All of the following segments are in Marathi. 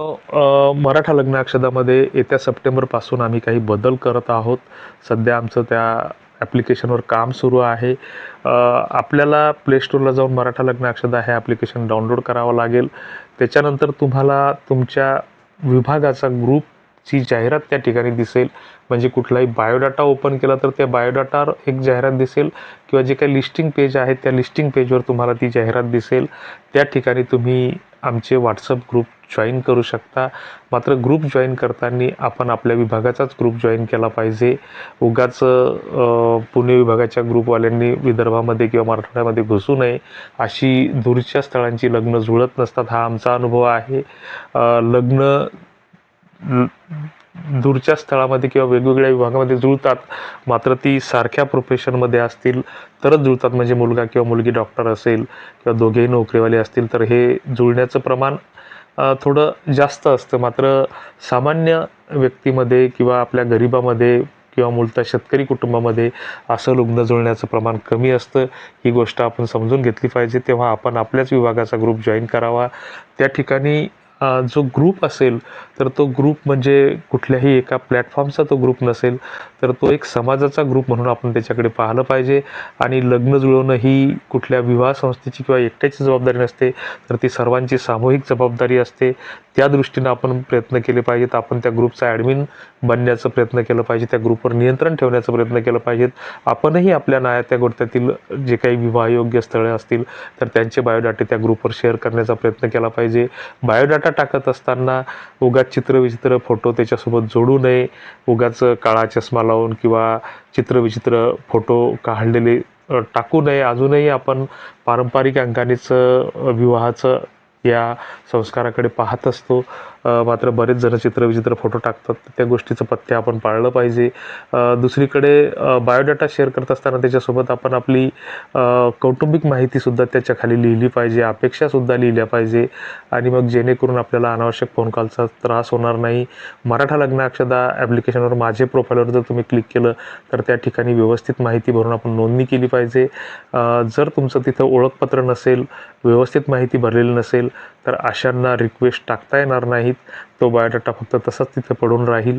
मराठा लग्न अक्षदामध्ये येत्या सप्टेंबरपासून आम्ही काही बदल करत आहोत. सध्या आमचं त्या ॲप्लिकेशनवर काम सुरू आहे. आपल्याला प्लेस्टोरला जाऊन मराठा लग्न अक्षदा हे ॲप्लिकेशन डाउनलोड करावं लागेल. त्याच्यानंतर तुम्हाला तुमच्या विभागाचा ग्रुपची जाहिरात त्या ठिकाणी दिसेल. म्हणजे कुठलाही बायोडाटा ओपन केला तर त्या बायोडाटावर एक जाहिरात दिसेल किंवा जे काही लिस्टिंग पेज आहेत त्या लिस्टिंग पेजवर तुम्हाला ती जाहिरात दिसेल. त्या ठिकाणी तुम्ही आमचे व्हॉट्सअप ग्रुप जॉईन करू शकता. मात्र ग्रुप जॉईन करताना आपण आपल्या विभागाचाच ग्रुप जॉईन केला पाहिजे. उगाच पुणे विभागाच्या ग्रुपवाल्यांनी विदर्भामध्ये किंवा मराठवाड्यामध्ये घुसू नये. अशी दूरच्या स्थळांची लग्न जुळत नसतात हा आमचा अनुभव आहे. लग्न ल- दूरच्या स्थळामध्ये किंवा वेगवेगळ्या विभागामध्ये जुळतात. मात्र ती सारख्या प्रोफेशनमध्ये असतील तरच जुळतात. म्हणजे मुलगा किंवा मुलगी डॉक्टर असेल किंवा दोघेही नोकरीवाले असतील तर हे जुळण्याचं प्रमाण थोडं जास्त असतं. मात्र सामान्य व्यक्तीमध्ये किंवा आपल्या गरिबामध्ये किंवा मूलतः शेतकरी कुटुंबामध्ये असं लग्न जुळण्याचं प्रमाण कमी असतं. ही गोष्ट आपण समजून घेतली पाहिजे. तेव्हा आपण आपल्याच विभागाचा ग्रुप जॉईन करावा. त्या ठिकाणी जो ग्रुप असेल तर तो ग्रुप म्हणजे कुठल्याही एका प्लॅटफॉर्मचा तो ग्रुप नसेल तर तो एक समाजाचा ग्रुप म्हणून आपण त्याच्याकडे पाहिलं पाहिजे. आणि लग्न जुळवणं ही कुठल्या विवाह संस्थेची किंवा एकट्याची जबाबदारी नसते तर ती सर्वांची सामूहिक जबाबदारी असते. त्या दृष्टीनं आपण प्रयत्न केले पाहिजेत. आपण त्या ग्रुपचा ॲडमिन बनण्याचा प्रयत्न केलं पाहिजे. त्या ग्रुपवर नियंत्रण ठेवण्याचा प्रयत्न केला पाहिजेत. आपणही आपल्या नायात्या गोट्यातील जे काही विवाहयोग्य स्थळे असतील तर त्यांचे बायोडाटे त्या ग्रुपवर शेअर करण्याचा प्रयत्न केला पाहिजे. बायोडाटा टाकत असताना उगाच चित्रविचित्र फोटो त्याच्यासोबत जोडू नये उगाच काळा चष्मा लावून किंवा चित्रविचित्र फोटो काढलेले टाकू नये. अजूनही आपण पारंपरिक अंकानेच विवाहाचं या संस्काराकडे पाहत असतो. मात्र बरेच जण चित्रविचित्र फोटो टाकतात. त्या गोष्टीचं पथ्य आपण पाळलं पाहिजे. दुसरीकडे बायोडाटा शेअर करत असताना त्याच्यासोबत आपण आपली कौटुंबिक माहितीसुद्धा त्याच्याखाली लिहिली पाहिजे. अपेक्षासुद्धा लिहिल्या पाहिजे. आणि मग जेणेकरून आपल्याला अनावश्यक फोन कॉलचा त्रास होणार नाही. मराठा लग्न अक्षदा ॲप्लिकेशनवर माझे प्रोफाईलवर जर तुम्ही क्लिक केलं तर त्या ठिकाणी व्यवस्थित माहिती भरून आपण नोंदणी केली पाहिजे. जर तुमचं तिथं ओळखपत्र नसेल व्यवस्थित माहिती भरलेली नसेल तर अशांना रिक्वेस्ट टाकता येणार नाहीत. तो बायोडाटा फक्त तसाच तिथे पडून राहील.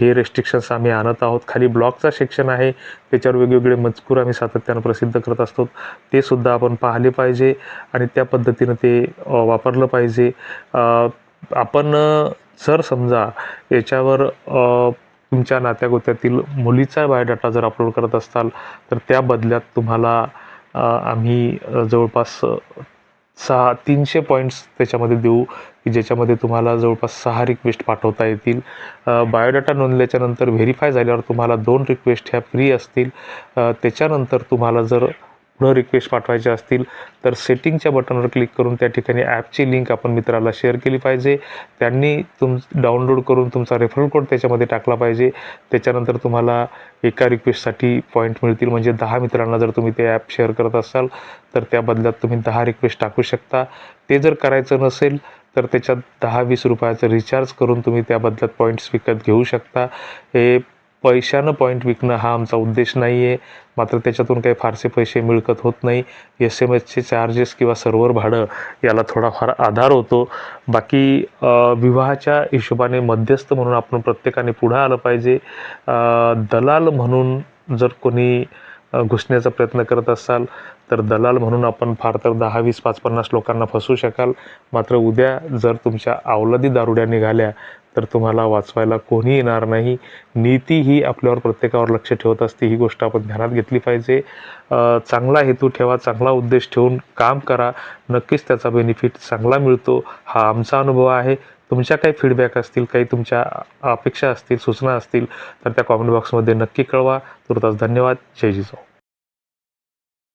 हे रेस्ट्रिक्शन्स आम्ही आणत आहोत. खाली ब्लॉगचा सेक्शन आहे. त्याच्यावर वेगवेगळे मजकूर आम्ही सातत्यानं प्रसिद्ध करत असतो. ते सुद्धा आपण पाहिले पाहिजे आणि त्या पद्धतीनं ते वापरलं पाहिजे. आपण जर समजा याच्यावर तुमच्या नात्यागोत्यातील मुलीचा बायोडाटा जर अपलोड करत असाल तर त्या बदल्यात तुम्हाला आम्ही जवळपास सहा तीनशे पॉईंट्स त्याच्यामध्ये देऊ की ज्याच्यामध्ये तुम्हाला जवळपास सहा रिक्वेस्ट पाठवता येतील. बायोडाटा नोंदल्याच्यानंतर व्हेरीफाय झाल्यावर तुम्हाला दोन रिक्वेस्ट ह्या फ्री असतील. त्याच्यानंतर तुम्हाला जर पुढं रिक्वेस्ट पाठवायच्या असतील तर सेटिंगच्या बटनवर क्लिक करून त्या ठिकाणी ॲपची लिंक आपण मित्राला शेअर केली पाहिजे. त्यांनी तुम डाउनलोड करून तुमचा रेफरल कोड त्याच्यामध्ये टाकला पाहिजे. त्याच्यानंतर तुम्हाला एका रिक्वेस्टसाठी पॉईंट मिळतील. म्हणजे दहा मित्रांना जर तुम्ही ते ॲप शेअर करत असाल तर त्या बदल्यात तुम्ही दहा रिक्वेस्ट टाकू शकता. ते जर करायचं नसेल तर त्याच्यात दहा वीस रुपयाचं रिचार्ज करून तुम्ही त्या बदल्यात पॉईंट्स विकत घेऊ शकता. हे पैशानं पॉईंट विकणं हा आमचा उद्देश नाही आहे मात्र त्याच्यातून काही फारसे पैसे मिळकत होत नाही. एस एम एसचे चार्जेस किंवा सर्व्हर भाडं याला थोडाफार आधार होतो. बाकी विवाहाच्या हिशोबाने मध्यस्थ म्हणून आपण प्रत्येकाने पुढं आलं पाहिजे. दलाल म्हणून जर कोणी घुसण्याचा प्रयत्न करत असाल तर दलाल म्हणून आपण फार तर दहा वीस पाच पन्नास लोकांना फसवू शकाल. मात्र उद्या जर तुमच्या अवलादी दारुड्या निघाल्या तर तुम्हाला वाचवायला कोणी येणार नाही. नीती ही आपल्यावर प्रत्येकावर लक्ष ठेवत असते. ही गोष्ट आपण ध्यानात घेतली पाहिजे. चांगला हेतू ठेवा चांगला उद्देश ठेवून काम करा. नक्कीच त्याचा बेनिफिट चांगला मिळतो. हा आमचा अनुभव आहे. तुमच्या काही फीडबॅक असतील काही तुमच्या अपेक्षा असतील सूचना असतील तर त्या कॉमेंट बॉक्समध्ये नक्की कळवा. तुर्तास धन्यवाद. जय जिजाऊ.